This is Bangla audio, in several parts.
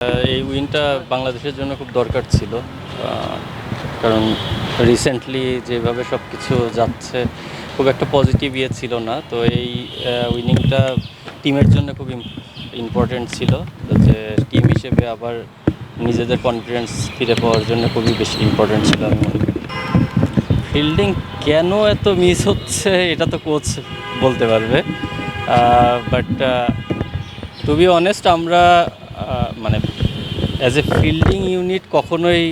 এই উইনটা বাংলাদেশের জন্য খুব দরকার ছিল কারণ রিসেন্টলি যেভাবে সব কিছু যাচ্ছে, খুব একটা পজিটিভ ইয়ে ছিল না। তো এই উইনিংটা টিমের জন্য খুব ইম্পর্টেন্ট ছিল, যে টিম হিসেবে আবার নিজেদের কনফিডেন্স ফিরে পাওয়ার জন্য খুবই বেশি ইম্পর্টেন্ট ছিল আমি মনে করি। ফিল্ডিং কেন এত মিস হচ্ছে, এটা তো কোচ বলতে পারবে। বাট টু বি অনেস্ট আমরা মানে অ্যাজ এ ফিল্ডিং ইউনিট কখনোই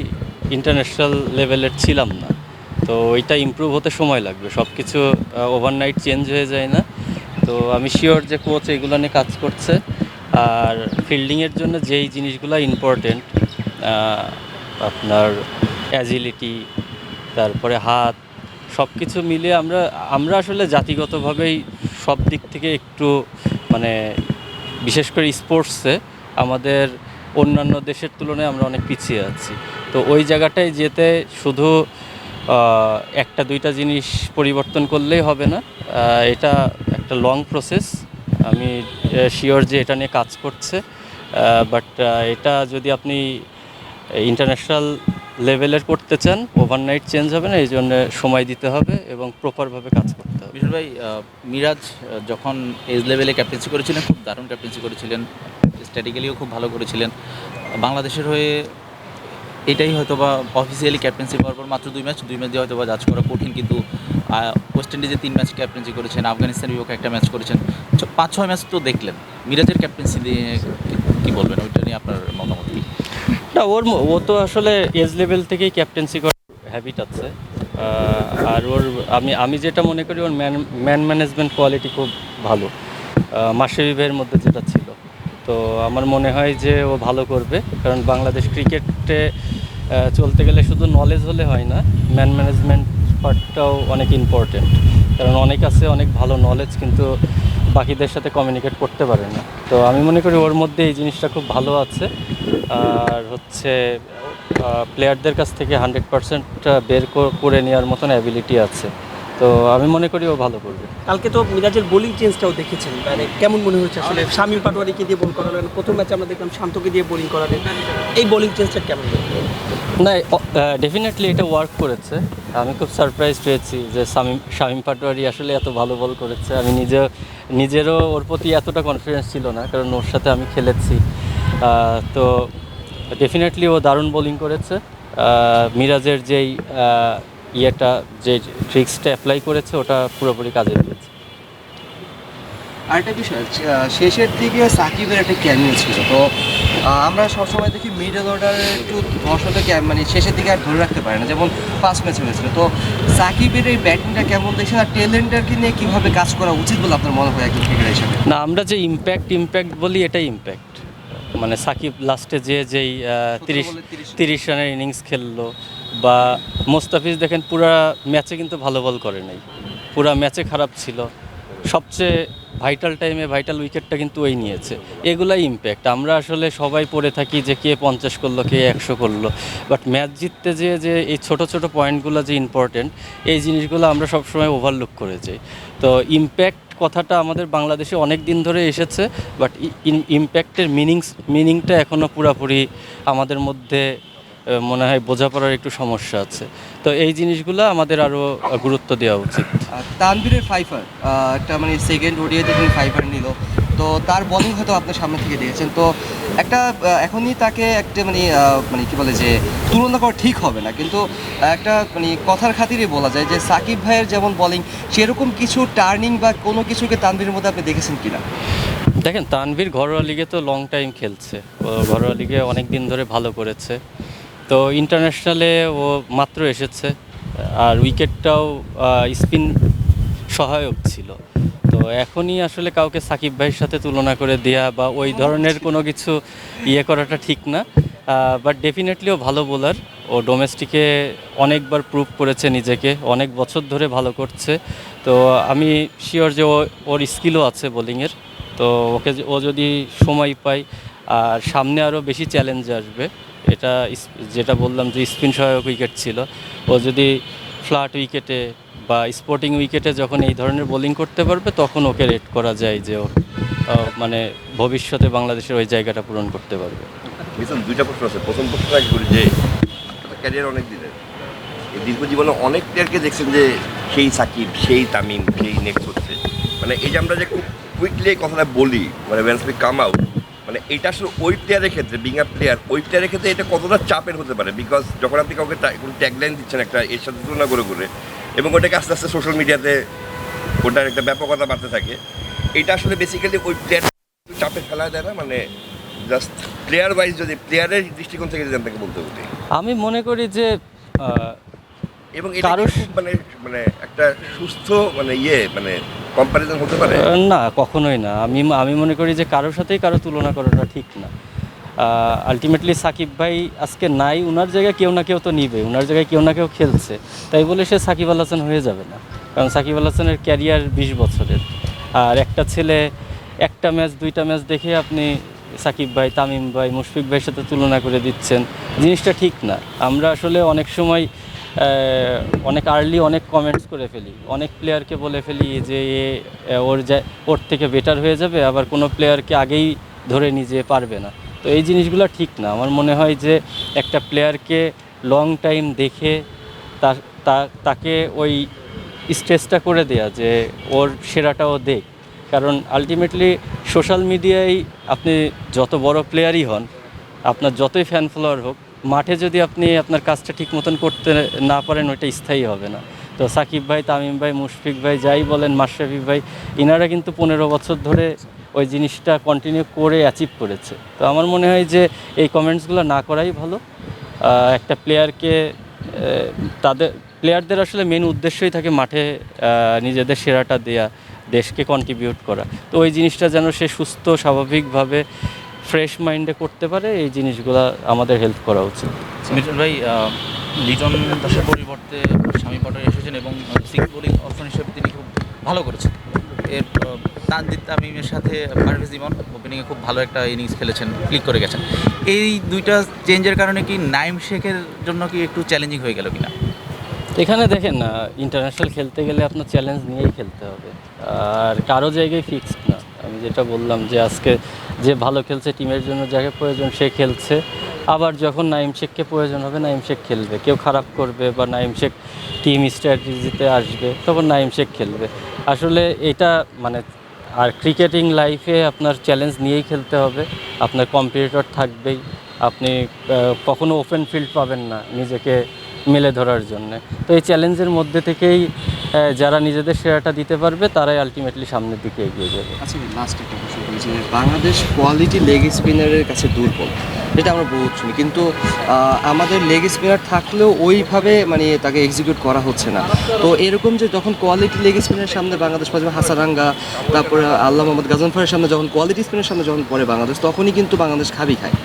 ইন্টারন্যাশনাল লেভেলের ছিলাম না। তো ওইটা ইমপ্রুভ হতে সময় লাগবে। সব কিছু ওভারনাইট চেঞ্জ হয়ে যায় না। তো আমি শিওর যে কোচ এগুলো নিয়ে কাজ করছে। আর ফিল্ডিংয়ের জন্য যেই জিনিসগুলো ইম্পর্টেন্ট আপনার অ্যাজিলিটি তারপরে হাত সব কিছু মিলিয়ে আমরা আমরা আসলে জাতিগতভাবেই সব দিক থেকে একটু মানে বিশেষ করে স্পোর্টসে আমাদের অন্যান্য দেশের তুলনায় আমরা অনেক পিছিয়ে আছি। তো ওই জায়গাটায় যেতে শুধু একটা দুইটা জিনিস পরিবর্তন করলেই হবে না। এটা একটা লং প্রসেস আমি শিওর যে এটা নিয়ে কাজ করছে। বাট এটা যদি আপনি ইন্টারন্যাশনাল লেভেলের করতে চান ওভারনাইট চেঞ্জ হবে না, এই জন্য সময় দিতে হবে এবং প্রপারভাবে কাজ করতে হবে। বিশাল ভাই মিরাজ যখন এজ লেভেলে ক্যাপ্টেন্সি করেছিলেন, খুব দারুণ ক্যাপ্টেন্সি করেছিলেন স্ট্র্যাটেজিক্যালিও খুব ভালো করেছিলেন। বাংলাদেশের হয়ে এটাই হয়তো বা অফিসিয়ালি ক্যাপ্টেন্সি পাওয়ার পর মাত্র দুই ম্যাচ দুই ম্যাচ দিয়ে হয়তো বা জাজ করা কঠিন, কিন্তু ওয়েস্ট ইন্ডিজে তিন ম্যাচ ক্যাপ্টেন্সি করেছেন আফগানিস্তান বিপক্ষে একটা ম্যাচ করেছেন। পাঁচ, ছয় ম্যাচ তো দেখলেন। মিরাজের ক্যাপ্টেন্সি দিয়ে কি বলবেন? ওইটা নিয়ে আপনার মতামত কি? না, ওর ও তো আসলে এজ লেভেল থেকেই ক্যাপ্টেন্সি করার হ্যাবিট আছে। আর ওর, আমি আমি যেটা মনে করি ওর ম্যান ম্যান ম্যানেজমেন্ট কোয়ালিটি খুব ভালো। মাসেরি ভাইয়ের মধ্যে যেটা ছিল। তো আমার মনে হয় যে ও ভালো করবে, কারণ বাংলাদেশ ক্রিকেটে চলতে গেলে শুধু নলেজ হলে হয় না ম্যান ম্যানেজমেন্ট পার্টটাও অনেক ইম্পর্টেন্ট কারণ অনেক আছে, অনেক ভালো নলেজ কিন্তু বাকিদের সাথে কমিউনিকেট করতে পারে না। তো আমি মনে করি ওর মধ্যে এই জিনিসটা খুব ভালো আছে। আর হচ্ছে প্লেয়ারদের কাছ থেকে হান্ড্রেড পার্সেন্ট বের করে নেওয়ার মতন অ্যাবিলিটি আছে। তো আমি মনে করি ও ভালো করবে। কালকে তো মিরাজের বোলিং চেঞ্জটাও দেখেছেন। মানে কেমন মনে হচ্ছে আসলে? শামীম পাটোয়ারিকে দিয়ে বোল করালেন, প্রথম ম্যাচে আমরা দেখলাম শান্তকে দিয়ে বোলিং করালেন। এই বোলিং চেঞ্জটা কেমন? না ডেফিনেটলি এটা ওয়ার্ক করেছে। আমি খুব সারপ্রাইজ হয়েছি যে শামিম শামিম পাটোয়ারি আসলে এত ভালো বল করেছে। আমি নিজে নিজেরও ওর প্রতি এতটা কনফিডেন্স ছিল না, কারণ ওর সাথে আমি খেলেছি। তো ডেফিনেটলি ও দারুণ বোলিং করেছে। মিরাজের যেই ইয়েটা, যে ট্রিক্সটা অ্যাপ্লাই করেছে, ওটা পুরোপুরি কাজে দিয়েছে। আরেকটা বিষয় শেষের দিকে সাকিবের একটা ক্যামিও ছিল তো আমরা সবসময় দেখি মিডল অর্ডারে একটু ধর্ষণটা ক্যাম মানে শেষের দিকে আর ধরে রাখতে পারে না যেমন ফার্স্ট ম্যাচে হয়েছিল তো সাকিবের এই ব্যাটিংটা কেমন দেখছেন আর টেলেন্টারকে নিয়ে কীভাবে কাজ করা উচিত বলে আপনার মনে হয় একজন ক্রিকেটার হিসেবে? না আমরা যে ইম্প্যাক্ট ইম্প্যাক্ট বলি এটাই ইম্প্যাক্ট মানে সাকিব লাস্টে যে যেই তিরিশ তিরিশ। রানের ইনিংস খেললো বা মোস্তাফিজ দেখেন পুরা ম্যাচে কিন্তু ভালো বল করে নাই। পুরা ম্যাচে খারাপ ছিল। সবচেয়ে ভাইটাল টাইমে ভাইটাল উইকেটটা কিন্তু ওই নিয়েছে। এগুলাই ইম্প্যাক্ট আমরা আসলে সবাই পড়ে থাকি যে কে পঞ্চাশ করল, কে একশো করল। বাট ম্যাচ জিততে যে যে এই ছোট ছোট পয়েন্টগুলো যে ইম্পর্টেন্ট এই জিনিসগুলো আমরা সবসময় ওভারলুক করে যাই। তো ইম্প্যাক্ট কথাটা আমাদের বাংলাদেশে অনেক দিন ধরে এসেছে বাট ইম্প্যাক্টের মিনিংস মিনিংটা এখনও পুরাপুরি আমাদের মধ্যে মনে হয় বোঝাপড়ার একটু সমস্যা আছে। তো এই জিনিসগুলো আমাদের আরও গুরুত্ব দেওয়া উচিত। আর তানভীরের ফাইফার একটা মানে সেকেন্ড ওডিআইতে তিনি ফাইফার নিল। তো তার বলিং হয়তো আপনার সামনে থেকে দিয়েছেন। তো একটা এখনই তাকে একটা মানে মানে কি বলে যে তুলনা করা ঠিক হবে না। কিন্তু একটা মানে কথার খাতিরে বলা যায় যে সাকিব ভাইয়ের যেমন বলিং সেরকম কিছু টার্নিং বা কোনো কিছুকে তানভীরের মধ্যে আপনি দেখেছেন কিনা? দেখেন তানভীর ঘরোয়া লিগে তো লং টাইম খেলছে। ঘরোয়া লিগে অনেক দিন ধরে ভালো করেছে। তো ইন্টারন্যাশনালে ও মাত্র এসেছে, আর উইকেটটাও স্পিন সহায়ক ছিল। তো এখনই আসলে কাউকে সাকিব ভাইয়ের সাথে তুলনা করে দেয়া বা ওই ধরনের কোনো কিছু ইয়ে করাটা ঠিক না। বাট ডেফিনেটলিও ভালো বোলার ও ডোমেস্টিকে অনেকবার প্রুভ করেছে নিজেকে, অনেক বছর ধরে ভালো করছে। তো আমি শিওর যে ওর স্কিলও আছে বোলিংয়ের তো ওকে ও যদি সময় পায়, আর সামনে আরও বেশি চ্যালেঞ্জ আসবে ইস- যেটা বললাম যে স্পিন সহায়ক উইকেট ছিল, ও যদি ফ্ল্যাট উইকেটে বা স্পোর্টিং উইকেটে যখন এই ধরনের বোলিং করতে পারবে, তখন ওকে রেট করা যায় যে ও মানে ভবিষ্যতে বাংলাদেশের ওই জায়গাটা পূরণ করতে পারবে। দুইটা প্রশ্ন আছে। প্রথম প্রশ্ন যে ক্যারিয়ার অনেক দিনের। এই দীর্ঘ জীবনে অনেক প্লেয়ারকে দেখছেন যে, সেই সাকিব, সেই তামিম, সেই নেক্সট হচ্ছে। মানে এই যে আমরা যে খুব কুইকলি কথাটা বলি মানে ওয়েন্স উই কাম আউট মানে এটা আসলে ওই প্লেয়ারের ক্ষেত্রে বিং আ প্লেয়ার ওই প্লেয়ারের ক্ষেত্রে এটা কতটা চাপের হতে পারে? বিকজ যখন আপনি কাউকে কোনো ট্যাগলাইন দিচ্ছেন একটা এর সাথে তুলনা করে করে এবং ওটাকে আস্তে আস্তে সোশ্যাল মিডিয়াতে ওটার একটা ব্যাপকতা বাড়তে থাকে এটা আসলে বেসিক্যালি ওই প্লেয়ার চাপে ফেলা দেয় না? মানে জাস্ট প্লেয়ার ওয়াইজ যদি প্লেয়ারের দৃষ্টিকোণ থেকে যদি আপনাকে বলতে বলি আমি মনে করি যে এবং এটা মানে মানে একটা সুস্থ মানে ইয়ে মানে হতে পারে? না, কখনোই না। আমি আমি মনে করি যে কারোর সাথেই কারও তুলনা করাটা ঠিক না। আলটিমেটলি সাকিব ভাই আজকে নাই ওনার জায়গায় কেউ না কেউ তো নিবে ওনার জায়গায় কেউ না কেউ খেলছে। তাই বলে সে সাকিব আল হাসান হয়ে যাবে না। কারণ সাকিব আল হাসানের ক্যারিয়ার বিশ বছরের। আর একটা ছেলে, একটা ম্যাচ দুইটা ম্যাচ দেখে আপনি সাকিব ভাই, তামিম ভাই, মুশফিক ভাইয়ের সাথে তুলনা করে দিচ্ছেন। জিনিসটা ঠিক না। আমরা আসলে অনেক সময় অনেক আর্লি অনেক কমেন্টস করে ফেলি। অনেক প্লেয়ারকে বলে ফেলি যে, এ, ওর যা, ওর থেকে বেটার হয়ে যাবে, আবার কোনো প্লেয়ারকে আগেই ধরে নিজে পারবে না। তো এই জিনিসগুলো ঠিক না। আমার মনে হয় যে, একটা প্লেয়ারকে লং টাইম দেখে তার তাকে ওই স্ট্রেসটা করে দেয়া যে, ওর সেরাটাও দেখ। কারণ আলটিমেটলি সোশ্যাল মিডিয়ায় আপনি যত বড় প্লেয়ারই হন, আপনার যতই ফ্যান ফলোয়ার হোক মাঠে যদি আপনি আপনার কাজটা ঠিক মতন করতে না পারেন, ওইটা স্থায়ী হবে না। তো সাকিব ভাই, তামিম ভাই, মুশফিক ভাই যাই বলেন, মাশরাফি ভাই, ইনারা কিন্তু পনেরো বছর ধরে ওই জিনিসটা কন্টিনিউ করে অ্যাচিভ করেছে। তো আমার মনে হয় যে এই কমেন্টসগুলো না করাই ভালো। একটা প্লেয়ারকে তাদের প্লেয়ারদের আসলে মেন উদ্দেশ্যই থাকে মাঠে নিজেদের সেরাটা দেয়া, দেশকে কন্ট্রিবিউট করা। তো ওই জিনিসটা যেন সে সুস্থ, স্বাভাবিকভাবে ফ্রেশ মাইন্ডে করতে পারে এই জিনিসগুলো আমাদের হেল্প করা উচিত। মিটন ভাই লিটন দাসের পরিবর্তে স্বামী পটার এসেছেন এবং সিক্স বোলিং অপশন হিসেবে তিনি খুব ভালো করেছেন। এর তানজিদ তামিমের সাথে পারভেজ ইমন ওপেনিংয়ে খুব ভালো একটা ইনিংস খেলেছেন ক্লিক করে গেছেন। এই দুইটা চেঞ্জের কারণে কি নাইম শেখের জন্য কি একটু চ্যালেঞ্জিং হয়ে গেল কিনা? এখানে দেখেন না ইন্টারন্যাশনাল খেলতে গেলে আপনার চ্যালেঞ্জ নিয়েই খেলতে হবে। আর কারও জায়গায় ফিক্সড না। যেটা বললাম যে আজকে যে ভালো খেলছে টিমের জন্য যাকে প্রয়োজন সে খেলছে। আবার যখন নাইম শেখকে প্রয়োজন হবে, নাইম শেখ খেলবে। কেউ খারাপ করবে বা নাইম শেখ টিম স্ট্র্যাটেজিতে আসবে, তখন নাইম শেখ খেলবে। আসলে এটা মানে আর ক্রিকেটিং লাইফে আপনার চ্যালেঞ্জ নিয়েই খেলতে হবে। আপনার কম্পিটিটর থাকবেই। আপনি কখনো ওপেন ফিল্ড পাবেন না নিজেকে মেলে ধরার জন্য। তো এই চ্যালেঞ্জের মধ্যে থেকেই যারা নিজেদের সেরাটা দিতে পারবে, তারাই আলটিমেটলি সামনের দিকে এগিয়ে যাবে। আচ্ছা যে বাংলাদেশ কোয়ালিটি লেগ স্পিনারের কাছে দুর্বল এটা আমরা বহুত শুনি, কিন্তু আমাদের লেগ স্পিনার থাকলেও ওইভাবে মানে তাকে এক্সিকিউট করা হচ্ছে না। তো এরকম যে যখন কোয়ালিটি লেগ স্পিনের সামনে বাংলাদেশ পাবে হাসারাঙ্গা, তারপরে আল্লাহ মোহাম্মদ গাজনফারের সামনে যখন কোয়ালিটি স্পিনের সামনে যখন পড়ে বাংলাদেশ, তখনই কিন্তু বাংলাদেশ খাবি খায়।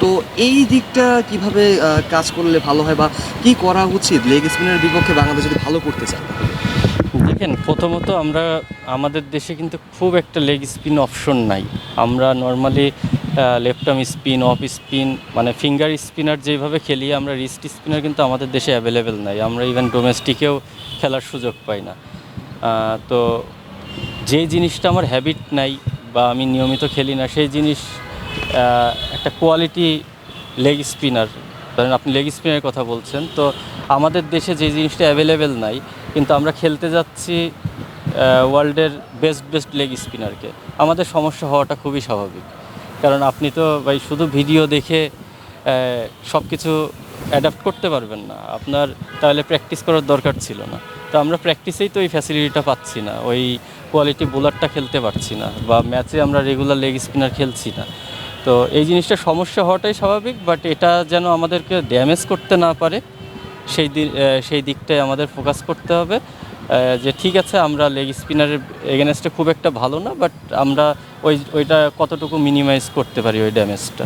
তো এই দিকটা কীভাবে কাজ করলে ভালো হয় বা কি করা উচিত লেগ স্পিনের বিপক্ষে বাংলাদেশ যদি ভালো করতে চায়? দেখেন, প্রথমত আমরা, আমাদের দেশে কিন্তু খুব একটা লেগ স্পিন অপশন নাই। আমরা normally left arm spin off spin মানে ফিঙ্গার স্পিনার যেভাবে খেলি, আমরা রিস্ট স্পিনার কিন্তু আমাদের দেশে অ্যাভেলেবেল নাই। আমরা ইভেন ডোমেস্টিকেও খেলার সুযোগ পাই না। তো যে জিনিসটা আমার হ্যাবিট নাই বা আমি নিয়মিত খেলি না, সেই জিনিস একটা কোয়ালিটি লেগ স্পিনার ধরেন আপনি লেগ স্পিনের কথা বলছেন, তো আমাদের দেশে যে জিনিসটা অ্যাভেলেবেল নাই, কিন্তু আমরা খেলতে যাচ্ছি ওয়ার্ল্ডের বেস্ট বেস্ট লেগ স্পিনারকে আমাদের সমস্যা হওয়াটা খুবই স্বাভাবিক। কারণ আপনি তো ভাই শুধু ভিডিও দেখে সব কিছু অ্যাডাপ্ট করতে পারবেন না। আপনার তাহলে প্র্যাকটিস করার দরকার ছিল না। তো আমরা প্র্যাকটিসেই তো ওই ফ্যাসিলিটিটা পাচ্ছি না। ওই কোয়ালিটি বোলারটা খেলতে পারছি না। বা ম্যাচে আমরা রেগুলার লেগ স্পিনার খেলছি না। তো এই জিনিসটা সমস্যা হওয়াটাই স্বাভাবিক বাট এটা যেন আমাদেরকে ড্যামেজ করতে না পারে, সেই দি- সেই দিকটাই আমাদের ফোকাস করতে হবে। যে ঠিক আছে, আমরা লেগ স্পিনারের এগেনস্টে খুব একটা ভালো না বাট আমরা ওই, ওইটা কতটুকু মিনিমাইজ করতে পারি ওই ড্যামেজটা